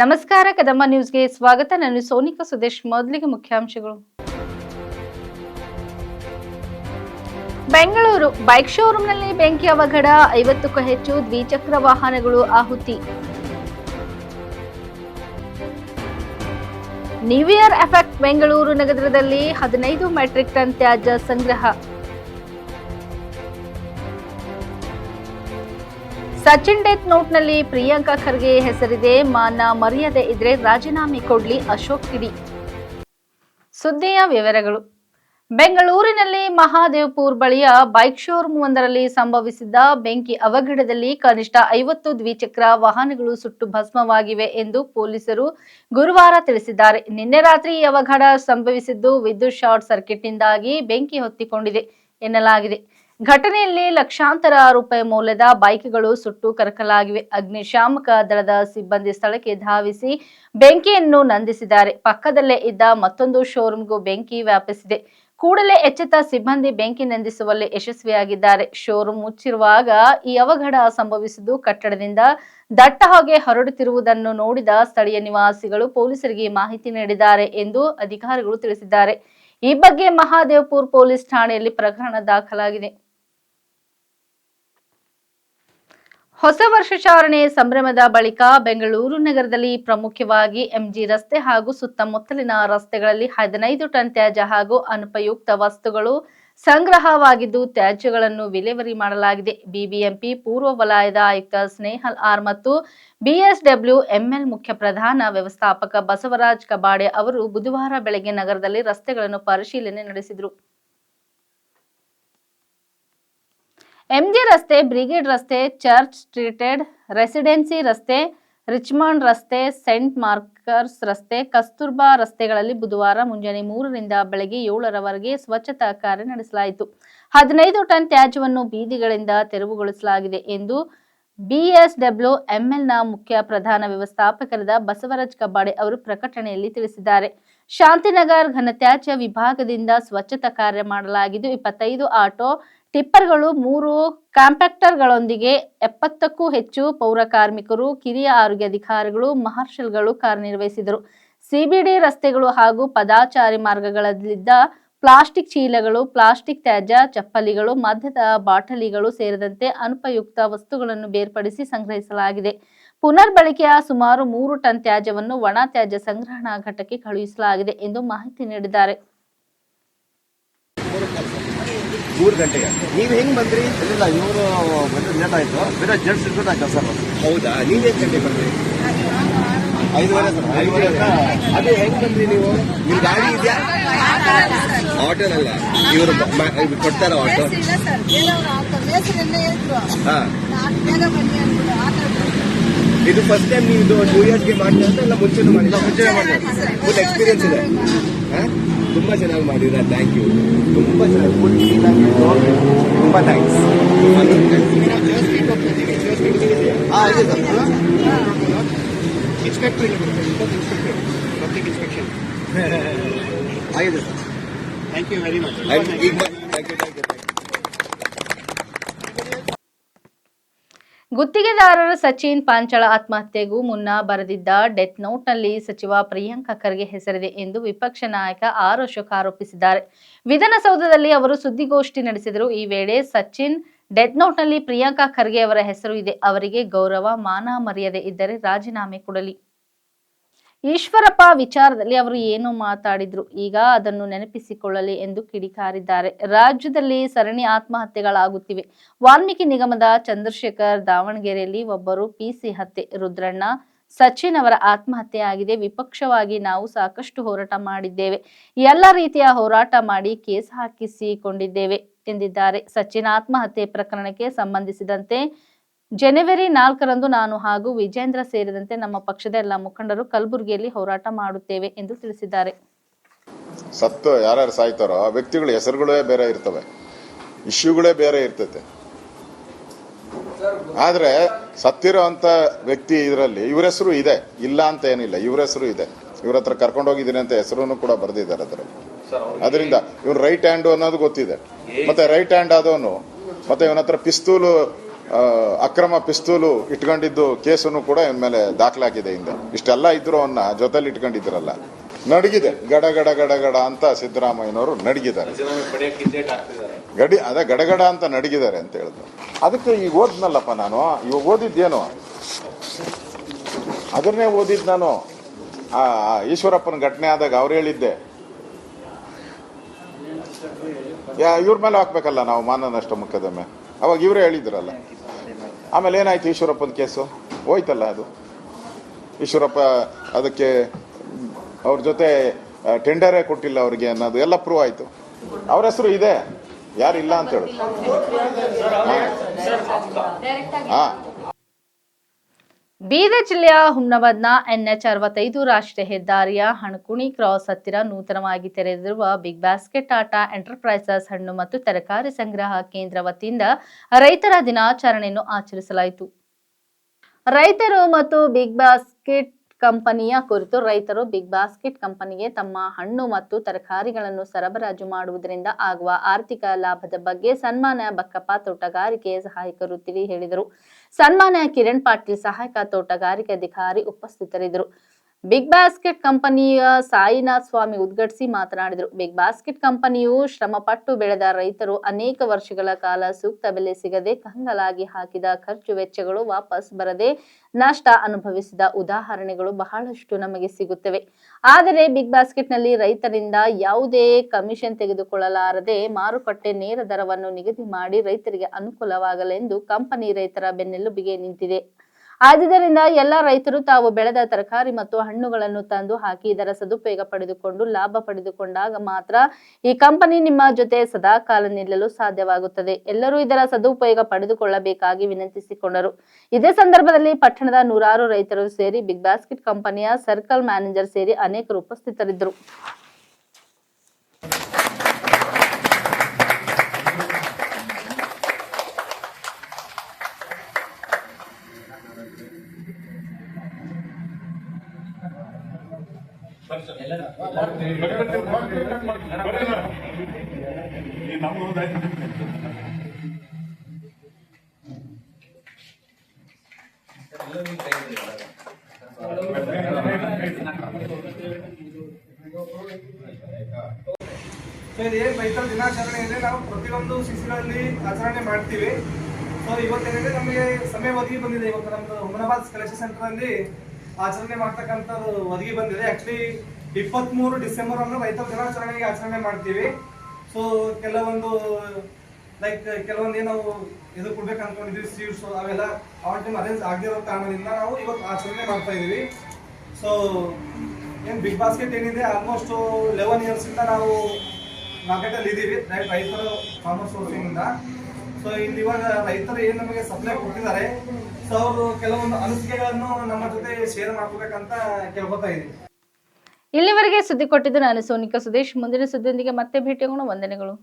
ನಮಸ್ಕಾರ ಕದಂಬ ನ್ಯೂಸ್ಗೆ ಸ್ವಾಗತ. ನಾನು ಸೋನಿಕಾ ಸುದೇಶ್, ಮೊದಲಿಗೆ ಮುಖ್ಯಾಂಶಗಳು. ಬೆಂಗಳೂರು, ಬೈಕ್ ಶೋರೂಂನಲ್ಲಿ ಬೆಂಕಿ ಅವಘಡ ಐವತ್ತಕ್ಕೂ ಹೆಚ್ಚು ದ್ವಿಚಕ್ರ ವಾಹನಗಳು ಆಹುತಿ. ನ್ಯೂ ಇಯರ್ ಎಫೆಕ್ಟ್ ಬೆಂಗಳೂರು ನಗರದಲ್ಲಿ ಹದಿನೈದು ಮೆಟ್ರಿಕ್ ಟನ್ ತ್ಯಾಜ್ಯ ಸಂಗ್ರಹ. ಸಚಿನ್ ಡೆತ್ ನೋಟ್ನಲ್ಲಿ ಪ್ರಿಯಾಂಕಾ ಖರ್ಗೆ ಹೆಸರಿದೆ. ಮಾನ ಮರ್ಯಾದೆ ಇದ್ರೆ ರಾಜೀನಾಮೆ ಕೊಡ್ಲಿ ಅಶೋಕ್ ಕಿಡಿ. ಸುದ್ದಿಯ ವಿವರಗಳು. ಬೆಂಗಳೂರಿನಲ್ಲಿ ಮಹಾದೇವ್ಪುರ್ ಬಳಿಯ ಬೈಕ್ ಶೋರೂಮ್ ಒಂದರಲ್ಲಿ ಸಂಭವಿಸಿದ್ದ ಬೆಂಕಿ ಅವಘಡದಲ್ಲಿ ಕನಿಷ್ಠ ಐವತ್ತು ದ್ವಿಚಕ್ರ ವಾಹನಗಳು ಸುಟ್ಟು ಭಸ್ಮವಾಗಿವೆ ಎಂದು ಪೊಲೀಸರು ಗುರುವಾರ ತಿಳಿಸಿದ್ದಾರೆ. ನಿನ್ನೆ ರಾತ್ರಿ ಈ ಅವಘಡ ಸಂಭವಿಸಿದ್ದು ವಿದ್ಯುತ್ ಶಾರ್ಟ್ ಸರ್ಕ್ಯೂಟ್ನಿಂದಾಗಿ ಬೆಂಕಿ ಹೊತ್ತಿಕೊಂಡಿದೆ ಎನ್ನಲಾಗಿದೆ. ಘಟನೆಯಲ್ಲಿ ಲಕ್ಷಾಂತರ ರೂಪಾಯಿ ಮೌಲ್ಯದ ಬೈಕ್ಗಳು ಸುಟ್ಟು ಕರಕಲಾಗಿವೆ. ಅಗ್ನಿಶಾಮಕ ದಳದ ಸಿಬ್ಬಂದಿ ಸ್ಥಳಕ್ಕೆ ಧಾವಿಸಿ ಬೆಂಕಿಯನ್ನು ನಂದಿಸಿದ್ದಾರೆ. ಪಕ್ಕದಲ್ಲೇ ಇದ್ದ ಮತ್ತೊಂದು ಶೋರೂಮ್ಗೂ ಬೆಂಕಿ ವ್ಯಾಪಿಸಿದೆ. ಕೂಡಲೇ ಎಚ್ಚೆತ್ತ ಸಿಬ್ಬಂದಿ ಬೆಂಕಿ ನಂದಿಸುವಲ್ಲಿ ಯಶಸ್ವಿಯಾಗಿದ್ದಾರೆ. ಶೋರೂಮ್ ಮುಚ್ಚಿರುವಾಗ ಈ ಅವಘಡ ಸಂಭವಿಸಿದ್ದು ಕಟ್ಟಡದಿಂದ ದಟ್ಟ ಹೊಗೆ ಹೊರಡುತ್ತಿರುವುದನ್ನು ನೋಡಿದ ಸ್ಥಳೀಯ ನಿವಾಸಿಗಳು ಪೊಲೀಸರಿಗೆ ಮಾಹಿತಿ ನೀಡಿದ್ದಾರೆ ಎಂದು ಅಧಿಕಾರಿಗಳು ತಿಳಿಸಿದ್ದಾರೆ. ಈ ಬಗ್ಗೆ ಮಹಾದೇವ್ಪುರ್ ಪೊಲೀಸ್ ಠಾಣೆಯಲ್ಲಿ ಪ್ರಕರಣ ದಾಖಲಾಗಿದೆ. ಹೊಸ ವರ್ಷಾಚರಣೆ ಸಂಭ್ರಮದ ಬಳಿಕ ಬೆಂಗಳೂರು ನಗರದಲ್ಲಿ ಪ್ರಮುಖವಾಗಿ ಎಂಜಿ ರಸ್ತೆ ಹಾಗೂ ಸುತ್ತಮುತ್ತಲಿನ ರಸ್ತೆಗಳಲ್ಲಿ ಹದಿನೈದು ಟನ್ ತ್ಯಾಜ್ಯ ಹಾಗೂ ಅನುಪಯುಕ್ತ ವಸ್ತುಗಳು ಸಂಗ್ರಹವಾಗಿದ್ದು, ತ್ಯಾಜ್ಯಗಳನ್ನು ವಿಲೇವರಿ ಮಾಡಲಾಗಿದೆ. ಬಿಬಿಎಂಪಿ, ಪೂರ್ವ ವಲಯದ ಆಯುಕ್ತ ಸ್ನೇಹಲ್ ಆರ್ ಮತ್ತು ಬಿಎಸ್ಡಬ್ಲ್ಯೂ ಎಂಎಲ್ ಮುಖ್ಯ ಪ್ರಧಾನ ವ್ಯವಸ್ಥಾಪಕ ಬಸವರಾಜ್ ಕಬಾಡೆ ಅವರು ಬುಧವಾರ ಬೆಳಗ್ಗೆ ನಗರದಲ್ಲಿ ರಸ್ತೆಗಳನ್ನು ಪರಿಶೀಲನೆ ನಡೆಸಿದರು. ಎಂಜಿ ರಸ್ತೆ, ಬ್ರಿಗೇಡ್ ರಸ್ತೆ, ಚರ್ಚ್ ಸ್ಟ್ರೀಟೆಡ್, ರೆಸಿಡೆನ್ಸಿ ರಸ್ತೆ, ರಿಚ್ಮಾಂಡ್ ರಸ್ತೆ, ಸೆಂಟ್ ಮಾರ್ಕರ್ಸ್ ರಸ್ತೆ, ಕಸ್ತೂರ್ಬಾ ರಸ್ತೆಗಳಲ್ಲಿ ಬುಧವಾರ ಮುಂಜಾನೆ ಮೂರರಿಂದ ಬೆಳಗ್ಗೆ ಏಳರವರೆಗೆ ಸ್ವಚ್ಛತಾ ಕಾರ್ಯ ನಡೆಸಲಾಯಿತು. ಹದಿನೈದು ಟನ್ ತ್ಯಾಜ್ಯವನ್ನು ಬೀದಿಗಳಿಂದ ತೆರವುಗೊಳಿಸಲಾಗಿದೆ ಎಂದು ಬಿಎಸ್ಡಬ್ಲ್ಯೂ ಎಂಎಲ್ನ ಮುಖ್ಯ ಪ್ರಧಾನ ವ್ಯವಸ್ಥಾಪಕರಾದ ಬಸವರಾಜ್ ಕಬ್ಬಾಡೆ ಅವರು ಪ್ರಕಟಣೆಯಲ್ಲಿ ತಿಳಿಸಿದ್ದಾರೆ. ಶಾಂತಿನಗರ್ ಘನತ್ಯಾಜ್ಯ ವಿಭಾಗದಿಂದ ಸ್ವಚ್ಛತಾ ಕಾರ್ಯ ಮಾಡಲಾಗಿದ್ದು, ಇಪ್ಪತ್ತೈದು ಆಟೋ ಟಿಪ್ಪರ್ಗಳು ಮೂರು ಕಾಂಪ್ಯಾಕ್ಟರ್ಗಳೊಂದಿಗೆ ಎಪ್ಪತ್ತಕ್ಕೂ ಹೆಚ್ಚು ಪೌರ ಕಾರ್ಮಿಕರು ಕಿರಿಯ ಆರೋಗ್ಯ ಅಧಿಕಾರಿಗಳು ಮಹರ್ಷಲ್ಗಳು ಕಾರ್ಯನಿರ್ವಹಿಸಿದರು. ಸಿಬಿಡಿ ರಸ್ತೆಗಳು ಹಾಗೂ ಪದಾಚಾರಿ ಮಾರ್ಗಗಳಲ್ಲಿದ್ದ ಪ್ಲಾಸ್ಟಿಕ್ ಚೀಲಗಳು, ಪ್ಲಾಸ್ಟಿಕ್ ತ್ಯಾಜ್ಯ, ಚಪ್ಪಲಿಗಳು, ಮದ್ಯದ ಬಾಟಲಿಗಳು ಸೇರಿದಂತೆ ಅನುಪಯುಕ್ತ ವಸ್ತುಗಳನ್ನು ಬೇರ್ಪಡಿಸಿ ಸಂಗ್ರಹಿಸಲಾಗಿದೆ. ಪುನರ್ಬಳಕೆಯ ಸುಮಾರು ಮೂರು ಟನ್ ತ್ಯಾಜ್ಯವನ್ನು ಒಣ ತ್ಯಾಜ್ಯ ಸಂಗ್ರಹಣಾ ಘಟಕಕ್ಕೆ ಕಳುಹಿಸಲಾಗಿದೆ ಎಂದು ಮಾಹಿತಿ ನೀಡಿದ್ದಾರೆ. ಮೂರು ಗಂಟೆಗೆ. ನೀವು ಹೆಂಗ್ ಬಂದ್ರಿ? ಇಲ್ಲ ಇವರು ಬಂದು ಲೇಟ್ ಆಯ್ತು. ಬೇರೆ ಜೆಂಟ್ಸ್ ಇರ್ಬೋದು ಆಯ್ತು ಸರ್ ಹೌದಾ? ನೀವ್ ಎಷ್ಟು ಗಂಟೆಗೆ ಬಂದ್ರಿ? ಐದುವರೆ ಸರ್ ಐದುವರೆ ಅದೇ ಹೆಂಗ್ ಬಂದ್ರಿ ನೀವು? ನಿಮ್ ಗಾಡಿ ಇದೆಯಾ? ಆಟೋನಲ್ಲ ಇವರು ಕೊಡ್ತಾರ ಆಟೋ ಹಾ. ಇದು ಫಸ್ಟ್ ಟೈಮ್ ನೀವು ಇದು ಇಯರ್ಸ್ಗೆ ಮಾಡಿದ್ರೆ ಮಾಡ್ತಾ ಇಲ್ಲ ಮುಂಚೆನೂ ಮಾಡಿಲ್ಲ ಮುಂಚೆ ಮಾಡಿಲ್ಲ ಫುಲ್ ಎಕ್ಸ್ಪೀರಿಯನ್ಸ್ ಇದೆ. ಹಾ? ತುಂಬಾ ಚೆನ್ನಾಗಿ ಮಾಡಿದ್ರ ಥ್ಯಾಂಕ್ ಯು ತುಂಬಾ ಚೆನ್ನಾಗಿ ಫುಲ್ ಕ್ಲೀನಾಗಿ ತುಂಬಾ ಥ್ಯಾಂಕ್ಸ್ ಹಾ ಇದೆ ಸರ್. ಆಗಿದೆ sir. Thank you very much ಈಗ ಥ್ಯಾಂಕ್ ಯು ಥ್ಯಾಂಕ್ ಯು ಗುತ್ತಿಗೆದಾರರ ಸಚಿನ್ ಪಾಂಚಳ ಆತ್ಮಹತ್ಯೆಗೂ ಮುನ್ನ ಬರೆದಿದ್ದ ಡೆತ್ ನೋಟ್ನಲ್ಲಿ ಸಚಿವ ಪ್ರಿಯಾಂಕ ಖರ್ಗೆ ಹೆಸರಿದೆ ಎಂದು ವಿಪಕ್ಷ ನಾಯಕ ಆರ್ ಅಶೋಕ್ ಆರೋಪಿಸಿದ್ದಾರೆ. ವಿಧಾನಸೌಧದಲ್ಲಿ ಅವರು ಸುದ್ದಿಗೋಷ್ಠಿ ನಡೆಸಿದರು. ಈ ವೇಳೆ ಸಚಿನ್ ಡೆತ್ ನೋಟ್ನಲ್ಲಿ ಪ್ರಿಯಾಂಕಾ ಖರ್ಗೆ ಅವರ ಹೆಸರು ಇದೆ. ಅವರಿಗೆ ಗೌರವ, ಮಾನ, ಮರ್ಯಾದೆ ಇದ್ದರೆ ರಾಜೀನಾಮೆ ಕೊಡಲಿ. ಈಶ್ವರಪ್ಪ ವಿಚಾರದಲ್ಲಿ ಅವರು ಏನು ಮಾತಾಡಿದ್ರು ಈಗ ಅದನ್ನು ನೆನಪಿಸಿಕೊಳ್ಳಲಿ ಎಂದು ಕಿಡಿಕಾರಿದ್ದಾರೆ. ರಾಜ್ಯದಲ್ಲಿ ಸರಣಿ ಆತ್ಮಹತ್ಯೆಗಳಾಗುತ್ತಿವೆ. ವಾಲ್ಮೀಕಿ ನಿಗಮದ ಚಂದ್ರಶೇಖರ್ ದಾವಣಗೆರೆಯಲ್ಲಿ ಒಬ್ಬರು ಪಿಸಿ ಹತ್ಯೆ. ರುದ್ರಣ್ಣ ಸಚಿನ್ ಅವರ ಆತ್ಮಹತ್ಯೆ ಆಗಿದೆ ವಿಪಕ್ಷವಾಗಿ ನಾವು ಸಾಕಷ್ಟು ಹೋರಾಟ ಮಾಡಿದ್ದೇವೆ. ಎಲ್ಲ ರೀತಿಯ ಹೋರಾಟ ಮಾಡಿ ಕೇಸ್ ಹಾಕಿಸಿಕೊಂಡಿದ್ದೇವೆ ಎಂದಿದ್ದಾರೆ. ಸಚಿನ್ ಆತ್ಮಹತ್ಯೆ ಪ್ರಕರಣಕ್ಕೆ ಸಂಬಂಧಿಸಿದಂತೆ ಜನವರಿ ನಾಲ್ಕರಂದು ನಾನು ಹಾಗೂ ವಿಜೇಂದ್ರ ಸೇರಿದಂತೆ ನಮ್ಮ ಪಕ್ಷದ ಎಲ್ಲ ಮುಖಂಡರು ಕಲಬುರಗಿಯಲ್ಲಿ ಹೋರಾಟ ಮಾಡುತ್ತೇವೆ ಎಂದು ತಿಳಿಸಿದ್ದಾರೆ. ಸತ್ತು ಯಾರ್ಯಾರು ಸಾಯ್ತಾರೋ ಆ ವ್ಯಕ್ತಿಗಳ ಹೆಸರುಗಳೇ ಬೇರೆ ಇರ್ತವೆ. ಇಶ್ಯೂಗಳೇ ಬೇರೆ ಇರ್ತೈತೆ. ಆದರೆ ಸತ್ತಿರೋ ಅಂತ ವ್ಯಕ್ತಿ ಇದರಲ್ಲಿ ಇವ್ರ ಹೆಸರು ಇದೆ. ಇಲ್ಲ ಅಂತ ಏನಿಲ್ಲ. ಇವ್ರ ಹೆಸರು ಇದೆ. ಇವ್ರ ಹತ್ರ ಕರ್ಕೊಂಡೋಗಿದ್ದೀನಿ ಅಂತ ಹೆಸರು ಕೂಡ ಬರೆದಿದ್ದಾರೆ ಅದರಲ್ಲಿ. ಅದರಿಂದ ಇವ್ನು ರೈಟ್ ಹ್ಯಾಂಡ್ ಅನ್ನೋದು ಗೊತ್ತಿದೆ. ಮತ್ತೆ ರೈಟ್ ಹ್ಯಾಂಡ್ ಆದವನು, ಮತ್ತೆ ಇವನ ಹತ್ರ ಪಿಸ್ತೂಲು ಅಕ್ರಮ ಪಿಸ್ತೂಲು ಇಟ್ಕೊಂಡಿದ್ದು ಕೇಸನ್ನು ಕೂಡ ಇನ್ ಮೇಲೆ ದಾಖಲಾಗಿದೆ ಹಿಂದೆ. ಇಷ್ಟೆಲ್ಲ ಇದ್ರು ಅವನ್ನ ಜೊತೆಲಿ ಇಟ್ಕೊಂಡಿದ್ರಲ್ಲ. ನಡಗಿದೆ. ಗಡ ಗಡ ಗಡ ಗಡ ಅಂತ ಸಿದ್ದರಾಮಯ್ಯನವರು ನಡಗಿದ್ದಾರೆ. ಗಡಿ ಅದೇ ಗಡಗಡ ಅಂತ ನಡಗಿದ್ದಾರೆ ಅಂತ ಹೇಳಿದ್ರು ಅದಕ್ಕೆ ಈಗ ಓದ್ನಲ್ಲಪ್ಪ ನಾನು? ಇವಾಗ ಓದಿದ್ದೇನು? ಅದನ್ನೇ ಓದಿದ್ ನಾನು. ಆ ಈಶ್ವರಪ್ಪನ ಘಟನೆ ಆದಾಗ ಅವ್ರು ಹೇಳಿದ್ದೆ. ಯಾ ಇವ್ರ ಮೇಲೆ ಹಾಕ್ಬೇಕಲ್ಲ ನಾವು ಮಾನನಷ್ಟ ಮೊಕದ್ದಮೆ. ಅವಾಗ ಇವರೇ ಹೇಳಿದ್ರಲ್ಲ. ಆಮೇಲೆ ಏನಾಯ್ತು ಈಶ್ವರಪ್ಪನ ಕೇಸು? ಹೋಯ್ತಲ್ಲ ಅದು. ಈಶ್ವರಪ್ಪ ಅದಕ್ಕೆ ಅವ್ರ ಜೊತೆ ಟೆಂಡರೇ ಕೊಟ್ಟಿಲ್ಲ ಅವ್ರಿಗೆ ಅನ್ನೋದು ಎಲ್ಲ ಪ್ರೂವ್ ಆಯ್ತು. ಅವ್ರ ಹೆಸರು ಇದೆ. ಯಾರಿಲ್ಲ ಅಂತ ಹೇಳಿ. ಹಾ. ಬೀದರ್ ಜಿಲ್ಲೆಯ ಹುಮ್ನಾಬಾದ್ನ ಎನ್ಎಚ್ ಅರವತ್ತೈದು ರಾಷ್ಟ್ರೀಯ ಹೆದ್ದಾರಿಯ ಹಣಕುಣಿ ಕ್ರಾಸ್ ಹತ್ತಿರ ನೂತನವಾಗಿ ತೆರೆದಿರುವ ಬಿಗ್ ಬಾಸ್ಕೆಟ್ ಆಟ ಎಂಟರ್ಪ್ರೈಸಸ್ ಹಣ್ಣು ಮತ್ತು ತರಕಾರಿ ಸಂಗ್ರಹ ಕೇಂದ್ರ ವತಿಯಿಂದ ರೈತರ ದಿನಾಚರಣೆಯನ್ನು ಆಚರಿಸಲಾಯಿತು. ರೈತರು ಮತ್ತು ಬಿಗ್ ಬಾಸ್ಕೆಟ್ ಕಂಪನಿಯ ಕುರಿತು ರೈತರು ಬಿಗ್ ಬಾಸ್ಕೆಟ್ ಕಂಪನಿಗೆ ತಮ್ಮ ಹಣ್ಣು ಮತ್ತು ತರಕಾರಿಗಳನ್ನು ಸರಬರಾಜು ಮಾಡುವುದರಿಂದ ಆಗುವ ಆರ್ಥಿಕ ಲಾಭದ ಬಗ್ಗೆ ಸನ್ಮಾನ ಬಕ್ಕಪ್ಪ ತೋಟಗಾರಿಕೆ ಸಹಾಯಕರು ತಿಳಿ ಹೇಳಿದರು. ಸನ್ಮಾನ ಕಿರಣ್ ಪಾಟೀಲ್ ಸಹಾಯಕ ತೋಟಗಾರಿಕೆ ಅಧಿಕಾರಿ ಉಪಸ್ಥಿತರಿದ್ದರು. ಬಿಗ್ ಬಾಸ್ಕೆಟ್ ಕಂಪನಿಯ ಸಾಯಿನಾಥ್ ಸ್ವಾಮಿ ಉದ್ಘಾಟಿಸಿ ಮಾತನಾಡಿದರು. ಬಿಗ್ ಬಾಸ್ಕೆಟ್ ಕಂಪನಿಯು ಶ್ರಮಪಟ್ಟು ಬೆಳೆದ ರೈತರು ಅನೇಕ ವರ್ಷಗಳ ಕಾಲ ಸೂಕ್ತ ಬೆಲೆ ಸಿಗದೆ ಕಂಗಲಾಗಿ ಹಾಕಿದ ಖರ್ಚು ವೆಚ್ಚಗಳು ವಾಪಸ್ ಬರದೆ ನಷ್ಟ ಅನುಭವಿಸಿದ ಉದಾಹರಣೆಗಳು ಬಹಳಷ್ಟು ನಮಗೆ ಸಿಗುತ್ತವೆ. ಆದರೆ ಬಿಗ್ ಬಾಸ್ಕೆಟ್ನಲ್ಲಿ ರೈತರಿಂದ ಯಾವುದೇ ಕಮಿಷನ್ ತೆಗೆದುಕೊಳ್ಳಲಾರದೆ ಮಾರುಕಟ್ಟೆ ನೇರ ದರವನ್ನು ನಿಗದಿ ಮಾಡಿ ರೈತರಿಗೆ ಅನುಕೂಲವಾಗಲೆಂದು ಕಂಪನಿ ರೈತರ ಬೆನ್ನೆಲುಬಿಗೆ ನಿಂತಿದೆ. ಆದುದರಿಂದ ಎಲ್ಲ ರೈತರು ತಾವು ಬೆಳೆದ ತರಕಾರಿ ಮತ್ತು ಹಣ್ಣುಗಳನ್ನು ತಂದು ಹಾಕಿ ಇದರ ಸದುಪಯೋಗ ಪಡೆದುಕೊಂಡು ಲಾಭ ಪಡೆದುಕೊಂಡಾಗ ಮಾತ್ರ ಈ ಕಂಪನಿ ನಿಮ್ಮ ಜೊತೆ ಸದಾ ಕಾಲ ನಿಲ್ಲಲು ಸಾಧ್ಯವಾಗುತ್ತದೆ. ಎಲ್ಲರೂ ಇದರ ಸದುಪಯೋಗ ಪಡೆದುಕೊಳ್ಳಬೇಕಾಗಿ ವಿನಂತಿಸಿಕೊಂಡರು. ಇದೇ ಸಂದರ್ಭದಲ್ಲಿ ಪಟ್ಟಣದ ನೂರಾರು ರೈತರು ಸೇರಿ ಬಿಗ್ ಬಾಸ್ಕೆಟ್ ಕಂಪನಿಯ ಸರ್ಕಲ್ ಮ್ಯಾನೇಜರ್ ಸೇರಿ ಅನೇಕರು ಉಪಸ್ಥಿತರಿದ್ದರು. ಇದೇನು ರೈತರ ದಿನಾಚರಣೆ ಇದೆ ನಾವು ಪ್ರತಿಯೊಂದು ಶಿಶುಗಳಲ್ಲಿ ಆಚರಣೆ ಮಾಡ್ತೀವಿ. ಸೊ ಇವತ್ತೇನಿದೆ ನಮಗೆ ಸಮಯ ಒದಗಿ ಬಂದಿದೆ. ಇವತ್ತು ನಮ್ದು ಹುಮನಾಬಾದ್ ಕಲೆಕ್ಷನ್ ಸೆಂಟರ್ ಅಲ್ಲಿ ಆಚರಣೆ ಮಾಡ್ತಕ್ಕಂಥದ್ದು ಒದಗಿ ಬಂದಿದೆ. ಆಕ್ಚುಲಿ ಇಪ್ಪತ್ಮೂರು ಡಿಸೆಂಬರ್ ಅಂದ್ರೆ ರೈತರ ದಿನಾಚರಣೆಗೆ ಆಚರಣೆ ಮಾಡ್ತೀವಿ. ಸೊ ಕೆಲವೊಂದು ಲೈಕ್ ಕೆಲವೊಂದು ಏನು ಇದು ಕೊಡ್ಬೇಕು ಅನ್ಕೊಂಡಿದ್ವಿ ಸ್ವೀಟ್ಸ್ ಅವೆಲ್ಲ ಆನ್ ಟೈಮ್ ಅರೇಂಜ್ ಆಗದಿರೋ ಕಾರಣದಿಂದ ನಾವು ಇವತ್ತು ಆಚರಣೆ ಮಾಡ್ತಾ ಇದೀವಿ ಸೊ ಏನು ಬಿಗ್ ಬಾಸ್ಕೆಟ್ ಏನಿದೆ ಆಲ್ಮೋಸ್ಟ್ ಲೆವೆನ್ ಇಯರ್ಸ್ ಇಂದ ನಾವು ಮಾರ್ಕೆಟ್ ಅಲ್ಲಿ ಇದೀವಿ ರೈ- ರೈತರು ಫಾರ್ಮರ್ ಸೋರ್ಸಿಂಗ್ ಇಂದ. ಸೊ ಇಲ್ಲಿ ಇವಾಗ ರೈತರು ಏನು ನಮಗೆ ಸಪ್ಲೈ ಕೊಟ್ಟಿದ್ದಾರೆ ಇಲ್ಲಿವರೆಗೆ ಸುದ್ದಿ ಕೊಟ್ಟಿದ್ದು ನಾನು ಸೋನಿಕಾ ಸುದೇಶ್. ಮುಂದಿನ ಸುದ್ದಿಯೊಂದಿಗೆ ಮತ್ತೆ ಭೇಟಿಯಾಗೋಣ. ವಂದನೆಗಳು.